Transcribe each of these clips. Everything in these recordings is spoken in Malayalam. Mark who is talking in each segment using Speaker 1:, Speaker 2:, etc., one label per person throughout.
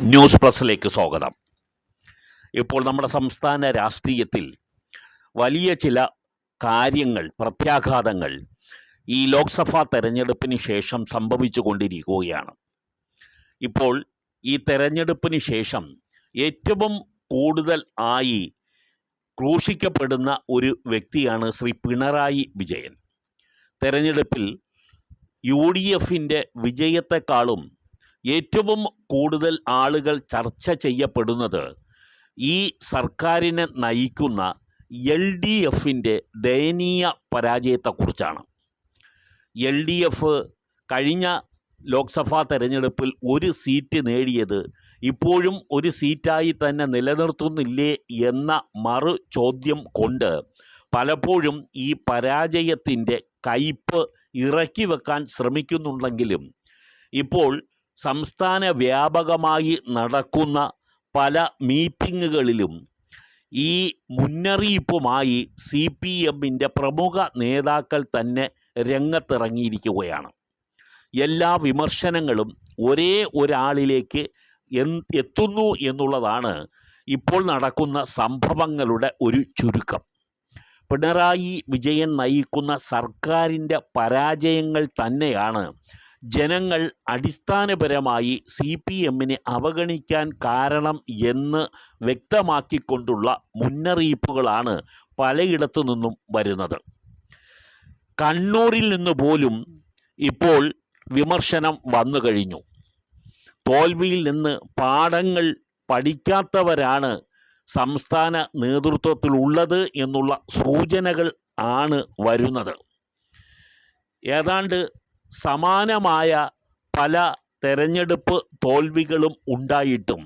Speaker 1: ന്യൂസ് പ്ലസിലേക്ക് സ്വാഗതം. ഇപ്പോൾ നമ്മുടെ സംസ്ഥാന രാഷ്ട്രീയത്തിൽ വലിയ ചില കാര്യങ്ങൾ പ്രത്യാഘാതങ്ങൾ ഈ ലോക്സഭാ തെരഞ്ഞെടുപ്പിന് ശേഷം സംഭവിച്ചു കൊണ്ടിരിക്കുകയാണ് ഇപ്പോൾ ഈ തെരഞ്ഞെടുപ്പിന് ശേഷം ഏറ്റവും കൂടുതൽ ആയി ക്രൂശിക്കപ്പെടുന്ന ഒരു വ്യക്തിയാണ് ശ്രീ പിണറായി വിജയൻ. തെരഞ്ഞെടുപ്പിൽ യു ഡി എഫിന്റെ വിജയത്തെക്കാളും ഏറ്റവും കൂടുതൽ ആളുകൾ ചർച്ച ചെയ്യപ്പെടുന്നത് ഈ സർക്കാരിനെ നയിക്കുന്ന എൽ ഡി എഫിന്റെ ദയനീയ പരാജയത്തെക്കുറിച്ചാണ്. എൽ ഡി എഫ് കഴിഞ്ഞ ലോക്സഭാ തെരഞ്ഞെടുപ്പിൽ ഒരു സീറ്റ് നേടിയത് ഇപ്പോഴും ഒരു സീറ്റായി തന്നെ നിലനിർത്തുന്നില്ലേ എന്ന മറു ചോദ്യം കൊണ്ട് പലപ്പോഴും ഈ പരാജയത്തിന്റെ കയ്പ് ഇറക്കി വെക്കാൻ ശ്രമിക്കുന്നുണ്ടെങ്കിലും ഇപ്പോൾ സംസ്ഥാന വ്യാപകമായി നടക്കുന്ന പല മീറ്റിങ്ങുകളിലും ഈ മുന്നറിയിപ്പുമായി സി പി എമ്മിന്റെ പ്രമുഖ നേതാക്കൾ തന്നെ രംഗത്തിറങ്ങിയിരിക്കുകയാണ്. എല്ലാ വിമർശനങ്ങളും ഒരേ ഒരാളിലേക്ക് എത്തുന്നു എന്നുള്ളതാണ് ഇപ്പോൾ നടക്കുന്ന സംഭവങ്ങളുടെ ഒരു ചുരുക്കം. പിണറായി വിജയൻ നയിക്കുന്ന സർക്കാരിന്റെ പരാജയങ്ങൾ തന്നെയാണ് ജനങ്ങൾ അടിസ്ഥാനപരമായി സി പി എമ്മിനെ അവഗണിക്കാൻ കാരണം എന്ന് വ്യക്തമാക്കിക്കൊണ്ടുള്ള മുന്നറിയിപ്പുകളാണ് പലയിടത്തു നിന്നും വരുന്നത്. കണ്ണൂരിൽ നിന്ന് പോലും ഇപ്പോൾ വിമർശനം വന്നു കഴിഞ്ഞു. തോൽവിയിൽ നിന്ന് പാഠങ്ങൾ പഠിക്കാത്തവരാണ് സംസ്ഥാന നേതൃത്വത്തിലുള്ളത് എന്നുള്ള സൂചനകൾ ആണ് വരുന്നത്. ഏതാണ്ട് സമാനമായ പല തെരഞ്ഞെടുപ്പ് തോൽവികളും ഉണ്ടായിട്ടും.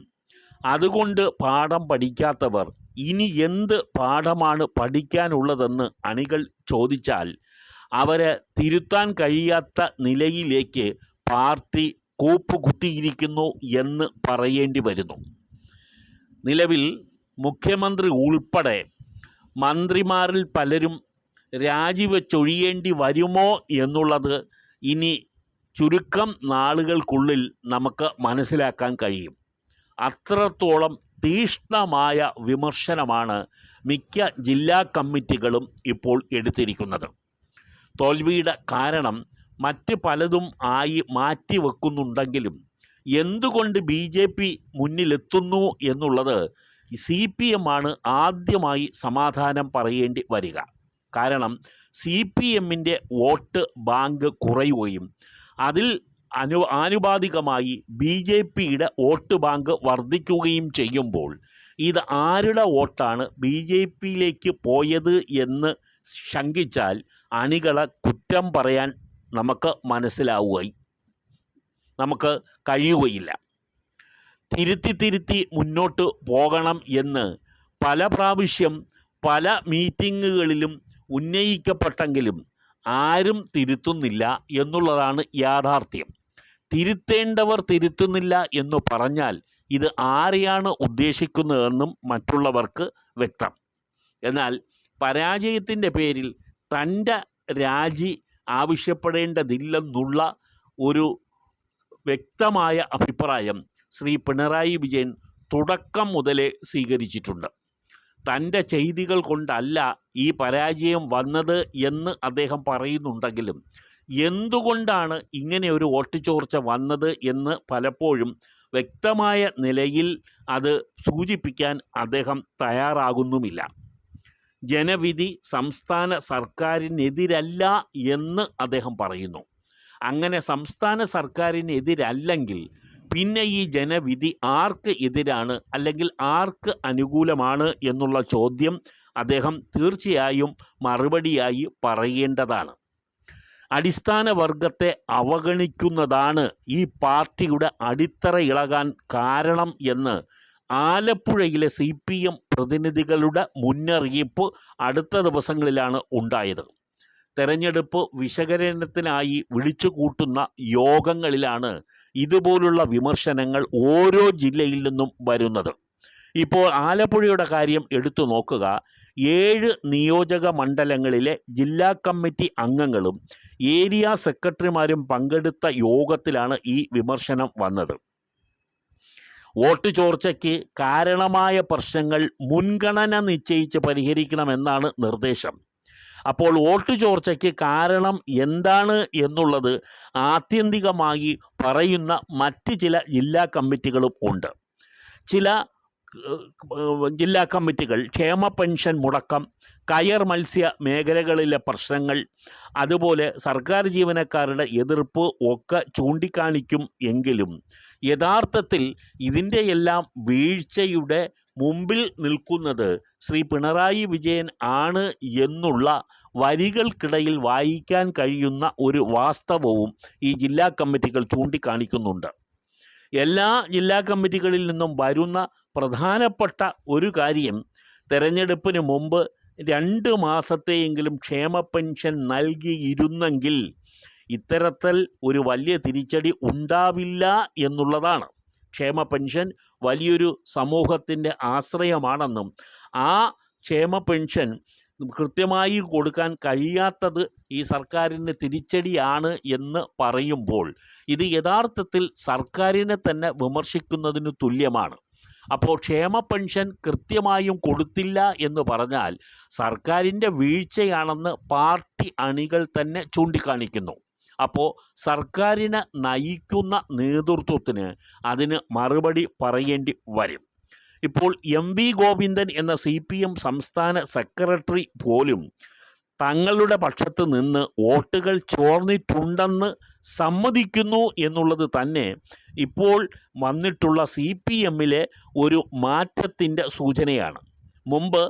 Speaker 1: അതുകൊണ്ട് പാഠം പഠിക്കാത്തവർ ഇനി എന്ത് പാഠമാണ് പഠിക്കാനുള്ളതെന്ന് അണികൾ ചോദിച്ചാൽ അവരെ തിരുത്താൻ കഴിയാത്ത നിലയിലേക്ക് പാർട്ടി കൂപ്പുകുത്തിയിരിക്കുന്നു എന്ന് പറയേണ്ടി വരുന്നു. നിലവിൽ മുഖ്യമന്ത്രി ഉൾപ്പെടെ മന്ത്രിമാരിൽ പലരും രാജിവെച്ചൊഴിയേണ്ടി വരുമോ എന്നുള്ളത് ഇനി ചുരുക്കം നാളുകൾക്കുള്ളിൽ നമുക്ക് മനസ്സിലാക്കാൻ കഴിയും. അത്രത്തോളം തീഷ്ണമായ വിമർശനമാണ് മിക്ക ജില്ലാ കമ്മിറ്റികളും ഇപ്പോൾ എടുത്തിരിക്കുന്നത്. തോൽവിയുടെ കാരണം മറ്റ് പലതും ആയി മാറ്റിവെക്കുന്നുണ്ടെങ്കിലും എന്തുകൊണ്ട് ബി ജെ പി മുന്നിലെത്തുന്നു എന്നുള്ളത് സി പി എമ്മാണ് ആദ്യമായി സമാധാനം പറയേണ്ടി വരിക. കാരണം സി പി എമ്മിന്റെ വോട്ട് ബാങ്ക് കുറയുകയും അതിൽ അനു ആനുപാതികമായി ബി ജെ പിയുടെ വോട്ട് ബാങ്ക് വർദ്ധിക്കുകയും ചെയ്യുമ്പോൾ ഇത് ആരുടെ വോട്ടാണ് ബി ജെ പിയിലേക്ക് പോയത് എന്ന് ശങ്കിച്ചാൽ അണികളെ കുറ്റം പറയാൻ നമുക്ക് മനസ്സിലാവുകയും നമുക്ക് കഴിയുകയില്ല. തിരുത്തി തിരുത്തി മുന്നോട്ട് പോകണം എന്ന് പല പ്രാവശ്യം പല മീറ്റിങ്ങുകളിലും ഉന്നയിക്കപ്പെട്ടെങ്കിലും ആരും തിരുത്തുന്നില്ല എന്നുള്ളതാണ് യാഥാർത്ഥ്യം. തിരുത്തേണ്ടവർ തിരുത്തുന്നില്ല എന്ന് പറഞ്ഞാൽ ഇത് ആരെയാണ് ഉദ്ദേശിക്കുന്നതെന്നും മറ്റുള്ളവർക്ക് വ്യക്തം. എന്നാൽ പരാജയത്തിന്റെ പേരിൽ തന്റെ രാജി ആവശ്യപ്പെടേണ്ടതില്ലെന്നുള്ള ഒരു വ്യക്തമായ അഭിപ്രായം ശ്രീ പിണറായി വിജയൻ തുടക്കം മുതലേ സ്വീകരിച്ചിട്ടുണ്ട്. തന്റെ ചെയ്തികൾ കൊണ്ടല്ല ഈ പരാജയം വന്നത് എന്ന് അദ്ദേഹം പറയുന്നുണ്ടെങ്കിലും എന്തുകൊണ്ടാണ് ഇങ്ങനെ ഒരു വോട്ട് ചോർച്ച വന്നത് എന്ന് പലപ്പോഴും വ്യക്തമായ നിലയിൽ അത് സൂചിപ്പിക്കാൻ അദ്ദേഹം തയ്യാറാകുന്നുമില്ല. ജനവിധി സംസ്ഥാന സർക്കാരിനെതിരല്ല എന്ന് അദ്ദേഹം പറയുന്നു. അങ്ങനെ സംസ്ഥാന സർക്കാരിനെതിരല്ലെങ്കിൽ പിന്നെ ഈ ജനവിധി ആർക്ക് എതിരാണ് അല്ലെങ്കിൽ ആർക്ക് അനുകൂലമാണ് എന്നുള്ള ചോദ്യം അദ്ദേഹം തീർച്ചയായും മറുപടിയായി പറയേണ്ടതാണ്. അടിസ്ഥാന വർഗത്തെ അവഗണിക്കുന്നതാണ് ഈ പാർട്ടിയുടെ അടിത്തറ ഇളകാൻ കാരണം എന്ന് ആലപ്പുഴയിലെ സി പ്രതിനിധികളുടെ മുന്നറിയിപ്പ് അടുത്ത ദിവസങ്ങളിലാണ് ഉണ്ടായത്. തെരഞ്ഞെടുപ്പ് വിശകലനത്തിനായി വിളിച്ചു കൂട്ടുന്ന യോഗങ്ങളിലാണ് ഇതുപോലുള്ള വിമർശനങ്ങൾ ഓരോ ജില്ലയിൽ നിന്നും വരുന്നത്. ഇപ്പോൾ ആലപ്പുഴയുടെ കാര്യം എടുത്തു നോക്കുക. ഏഴ് നിയോജക മണ്ഡലങ്ങളിലെ ജില്ലാ കമ്മിറ്റി അംഗങ്ങളും ഏരിയ സെക്രട്ടറിമാരും പങ്കെടുത്ത യോഗത്തിലാണ് ഈ വിമർശനം വന്നത്. വോട്ട് ചോർച്ചയ്ക്ക് കാരണമായ പ്രശ്നങ്ങൾ മുൻഗണന നിശ്ചയിച്ച് പരിഹരിക്കണമെന്നാണ് നിർദ്ദേശം. അപ്പോൾ വോട്ട് ചോർച്ചയ്ക്ക് കാരണം എന്താണ് എന്നുള്ളത് ആത്യന്തികമായി പറയുന്ന മറ്റ് ചില ജില്ലാ കമ്മിറ്റികളും ഉണ്ട്. ചില ജില്ലാ കമ്മിറ്റികൾ ക്ഷേമ പെൻഷൻ മുടക്കം കയർ മത്സ്യ മേഖലകളിലെ പ്രശ്നങ്ങൾ അതുപോലെ സർക്കാർ ജീവനക്കാരുടെ എതിർപ്പ് ഒക്കെ ചൂണ്ടിക്കാണിക്കും എങ്കിലും യഥാർത്ഥത്തിൽ ഇതിന്റെയെല്ലാം വീഴ്ചയുടെ മുമ്പിൽ നിൽക്കുന്നത് ശ്രീ പിണറായി വിജയൻ ആണ് എന്നുള്ള വരികൾക്കിടയിൽ വായിക്കാൻ കഴിയുന്ന ഒരു വാസ്തവവും ഈ ജില്ലാ കമ്മിറ്റികൾ ചൂണ്ടിക്കാണിക്കുന്നുണ്ട്. എല്ലാ ജില്ലാ കമ്മിറ്റികളിൽ നിന്നും വരുന്ന പ്രധാനപ്പെട്ട ഒരു കാര്യം തെരഞ്ഞെടുപ്പിന് മുമ്പ് രണ്ട് മാസത്തെയെങ്കിലും ക്ഷേമ പെൻഷൻ നൽകിയിരുന്നെങ്കിൽ ഇത്തരത്തിൽ ഒരു വലിയ തിരിച്ചടി ഉണ്ടാവില്ല എന്നുള്ളതാണ്. ക്ഷേമ പെൻഷൻ വലിയൊരു സമൂഹത്തിന്റെ ആശ്രയമാണെന്നും ആ ക്ഷേമ പെൻഷൻ കൃത്യമായി കൊടുക്കാൻ കഴിയാത്തത് ഈ സർക്കാരിന്റെ തിരിച്ചടിയാണ് എന്ന് പറയുമ്പോൾ ഇത് യഥാർത്ഥത്തിൽ സർക്കാരിനെ തന്നെ വിമർശിക്കുന്നതിന് തുല്യമാണ്. അപ്പോൾ ക്ഷേമ പെൻഷൻ കൃത്യമായും കൊടുത്തില്ല എന്ന് പറഞ്ഞാൽ സർക്കാരിന്റെ വീഴ്ചയാണെന്ന് പാർട്ടി അണികൾ തന്നെ ചൂണ്ടിക്കാണിക്കുന്നു. അപ്പോൾ സർക്കാരിനെ നയിക്കുന്ന നേതൃത്വത്തിന് അതിന് മറുപടി പറയേണ്ടി വരും. ഇപ്പോൾ എം വി ഗോവിന്ദൻ എന്ന സി പി എം സംസ്ഥാന സെക്രട്ടറി പോലും തങ്ങളുടെ പക്ഷത്ത് നിന്ന് വോട്ടുകൾ ചോർന്നിട്ടുണ്ടെന്ന് സമ്മതിക്കുന്നു എന്നുള്ളത് തന്നെ ഇപ്പോൾ വന്നിട്ടുള്ള സി പി എമ്മിലെ ഒരു മാറ്റത്തിന്റെ സൂചനയാണ്. മുമ്പ്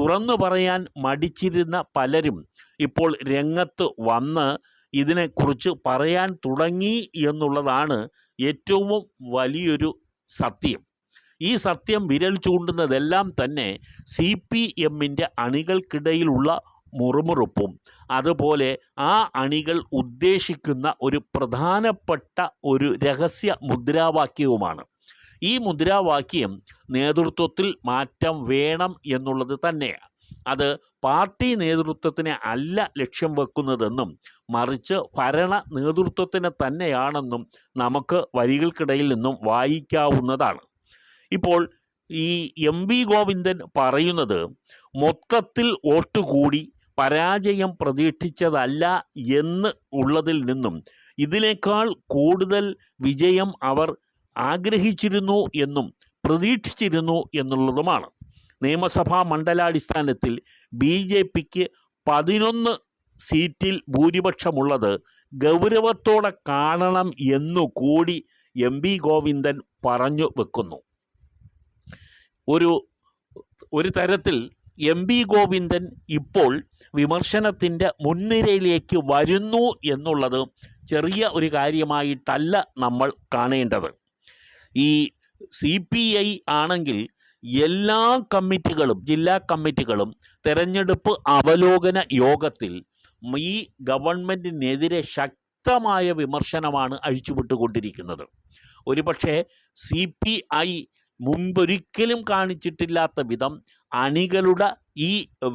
Speaker 1: തുറന്നു പറയാൻ മടിച്ചിരുന്ന പലരും ഇപ്പോൾ രംഗത്ത് വന്ന് ഇതിനെക്കുറിച്ച് പറയാൻ തുടങ്ങി എന്നുള്ളതാണ് ഏറ്റവും വലിയൊരു സത്യം. ഈ സത്യം വിരൽ ചൂണ്ടുന്നതെല്ലാം തന്നെ സി പി എമ്മിന്റെ അണികൾക്കിടയിലുള്ള മുറുമുറുപ്പും അതുപോലെ ആ അണികൾ ഉദ്ദേശിക്കുന്ന ഒരു പ്രധാനപ്പെട്ട ഒരു രഹസ്യ മുദ്രാവാക്യവുമാണ്. ഈ മുദ്രാവാക്യം നേതൃത്വത്തിൽ മാറ്റം വേണം എന്നുള്ളത് തന്നെയാണ്. അത് പാർട്ടി നേതൃത്വത്തിനെ അല്ല ലക്ഷ്യം വെക്കുന്നതെന്നും മറിച്ച് ഭരണ നേതൃത്വത്തിന് തന്നെയാണെന്നും നമുക്ക് വരികൾക്കിടയിൽ നിന്നും വായിക്കാവുന്നതാണ്. ഇപ്പോൾ ഈ എം വി ഗോവിന്ദൻ പറയുന്നത് മൊത്തത്തിൽ വോട്ട് കൂടി പരാജയം പ്രതീക്ഷിച്ചതല്ല എന്ന് ഉള്ളതിൽ നിന്നും ഇതിനേക്കാൾ കൂടുതൽ വിജയം അവർ ആഗ്രഹിച്ചിരുന്നു എന്നും പ്രതീക്ഷിച്ചിരുന്നു എന്നുള്ളതുമാണ്. നിയമസഭാ മണ്ഡലാടിസ്ഥാനത്തിൽ ബി ജെ പിക്ക് പതിനൊന്ന് സീറ്റിൽ ഭൂരിപക്ഷമുള്ളത് ഗൗരവത്തോടെ കാണണം എന്നു കൂടി എം വി ഗോവിന്ദൻ പറഞ്ഞു വെക്കുന്നു. ഒരു ഒരു തരത്തിൽ എം വി ഗോവിന്ദൻ ഇപ്പോൾ വിമർശനത്തിന്റെ മുൻനിരയിലേക്ക് വരുന്നു എന്നുള്ളത് ചെറിയ ഒരു കാര്യമായിട്ടല്ല നമ്മൾ കാണേണ്ടത്. ഈ സി പി ഐ ആണെങ്കിൽ എല്ലാ കമ്മിറ്റികളും ജില്ലാ കമ്മിറ്റികളും തെരഞ്ഞെടുപ്പ് അവലോകന യോഗത്തിൽ ഈ ഗവൺമെന്റിനെതിരെ ശക്തമായ വിമർശനമാണ് അഴിച്ചുവിട്ടുകൊണ്ടിരിക്കുന്നത്. ഒരുപക്ഷെ സി പി ഐ മുമ്പൊരിക്കലും കാണിച്ചിട്ടില്ലാത്ത വിധം അണികളുടെ ഈ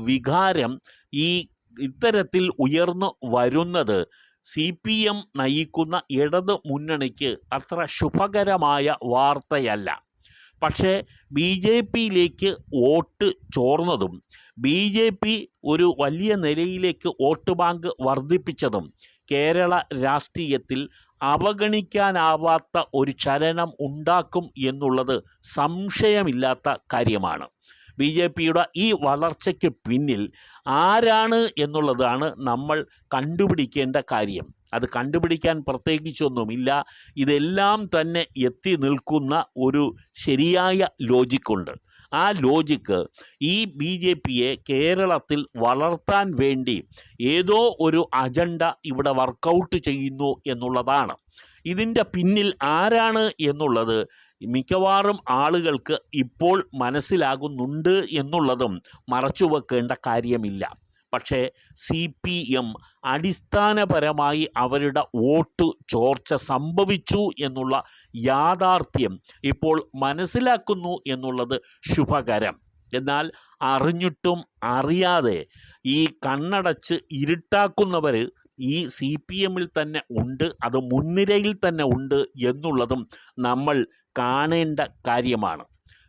Speaker 1: വികാരം ഈ ഇത്തരത്തിൽ ഉയർന്നു വരുന്നത് സി പി എം നയിക്കുന്ന ഇടത് മുന്നണിക്ക് അത്ര ശുഭകരമായ വാർത്തയല്ല. പക്ഷേ ബി ജെ പിയിലേക്ക് വോട്ട് ചോർന്നതും ബി ജെ പി ഒരു വലിയ നിലയിലേക്ക് വോട്ട് ബാങ്ക് വർദ്ധിപ്പിച്ചതും കേരള രാഷ്ട്രീയത്തിൽ അവഗണിക്കാനാവാത്ത ഒരു ചലനം ഉണ്ടാക്കും എന്നുള്ളത് സംശയമില്ലാത്ത കാര്യമാണ്. ബി ജെ പിയുടെ ഈ വളർച്ചയ്ക്ക് പിന്നിൽ ആരാണ് എന്നുള്ളതാണ് നമ്മൾ കണ്ടുപിടിക്കേണ്ട കാര്യം. അത് കണ്ടുപിടിക്കാൻ പ്രത്യേകിച്ചൊന്നുമില്ല. ഇതെല്ലാം തന്നെ എത്തി നിൽക്കുന്ന ഒരു ശരിയായ ലോജിക്കുണ്ട് ആ ലോജിക്ക് ഈ ബി ജെ പിയെ കേരളത്തിൽ വളർത്താൻ വേണ്ടി ഏതോ ഒരു അജണ്ട ഇവിടെ വർക്കൗട്ട് ചെയ്യുന്നു എന്നുള്ളതാണ്. ഇതിന്റെ പിന്നിൽ ആരാണ് എന്നുള്ളത് മിക്കവാറും ആളുകൾക്ക് ഇപ്പോൾ മനസ്സിലാകുന്നുണ്ട് എന്നുള്ളതും മറച്ചുവെക്കേണ്ട കാര്യമില്ല. പക്ഷേ സി പി എം അടിസ്ഥാനപരമായി അവരുടെ വോട്ട് ചോർച്ച സംഭവിച്ചു എന്നുള്ള യാഥാർത്ഥ്യം ഇപ്പോൾ മനസ്സിലാക്കുന്നു എന്നുള്ളത് ശുഭകരം. എന്നാൽ അറിഞ്ഞിട്ടും അറിയാതെ ഈ കണ്ണടച്ച് ഇരുട്ടാക്കുന്നവർ ഈ സി പി എമ്മിൽ തന്നെ ഉണ്ട് അത് മുൻനിരയിൽ തന്നെ ഉണ്ട് എന്നുള്ളതും നമ്മൾ കാണേണ്ട കാര്യമാണ്.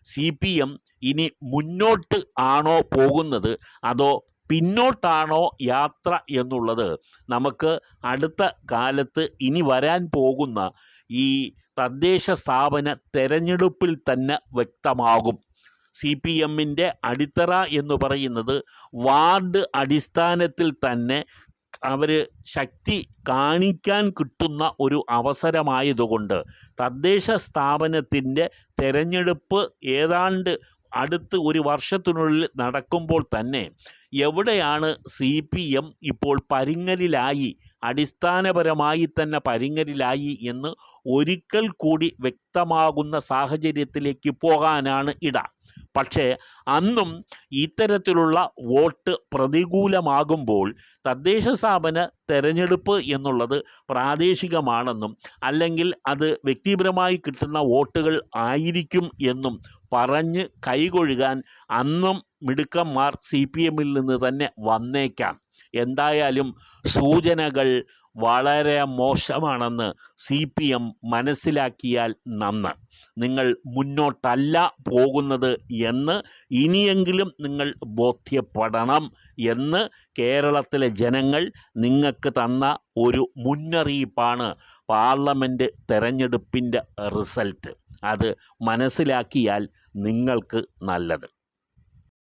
Speaker 1: സി പി എം ഇനി മുന്നോട്ട് ആണോ പോകുന്നത് അതോ പിന്നോട്ടാണോ യാത്ര എന്നുള്ളത് നമുക്ക് അടുത്ത കാലത്ത് ഇനി വരാൻ പോകുന്ന ഈ തദ്ദേശ സ്ഥാപന തെരഞ്ഞെടുപ്പിൽ തന്നെ വ്യക്തമാകും. സി പി എമ്മിന്റെ അടിത്തറ എന്ന് പറയുന്നത് വാർഡ് അടിസ്ഥാനത്തിൽ തന്നെ അവർ ശക്തി കാണിക്കാൻ കിട്ടുന്ന ഒരു അവസരമായതുകൊണ്ട് തദ്ദേശ സ്ഥാപനത്തിന്റെ തെരഞ്ഞെടുപ്പ് ഏതാണ്ട് അടുത്ത് ഒരു വർഷത്തിനുള്ളിൽ നടക്കുമ്പോൾ തന്നെ എവിടെയാണ് സി പി എം ഇപ്പോൾ പരിങ്ങലിലായി അടിസ്ഥാനപരമായി തന്നെ പരിങ്ങലിലായി എന്ന് ഒരിക്കൽ കൂടി വ്യക്തമാകുന്ന സാഹചര്യത്തിലേക്ക് പോകാനാണ് ഇട. പക്ഷേ അന്നും ഇത്തരത്തിലുള്ള വോട്ട് പ്രതികൂലമാകുമ്പോൾ തദ്ദേശ സ്ഥാപന തെരഞ്ഞെടുപ്പ് എന്നുള്ളത് പ്രാദേശികമാണെന്നും അല്ലെങ്കിൽ അത് വ്യക്തിപരമായി കിട്ടുന്ന വോട്ടുകൾ ആയിരിക്കും എന്നും പറഞ്ഞ് കൈകൊഴുകാൻ അന്നും മിടുക്കന്മാർ സി പി എമ്മിൽ നിന്ന് തന്നെ വന്നേക്കാം. എന്തായാലും സൂചനകൾ വളരെ മോശമാണെന്ന് സി പി എം മനസ്സിലാക്കിയാൽ നന്ന്. നിങ്ങൾ മുന്നോട്ടല്ല പോകുന്നത് എന്ന് ഇനിയെങ്കിലും നിങ്ങൾ ബോധ്യപ്പെടണം എന്ന് കേരളത്തിലെ ജനങ്ങൾ നിങ്ങൾക്ക് തന്ന ഒരു മുന്നറിയിപ്പാണ് പാർലമെന്റ് തെരഞ്ഞെടുപ്പിന്റെ റിസൾട്ട്. അത് മനസ്സിലാക്കിയാൽ നിങ്ങൾക്ക് നല്ലത്.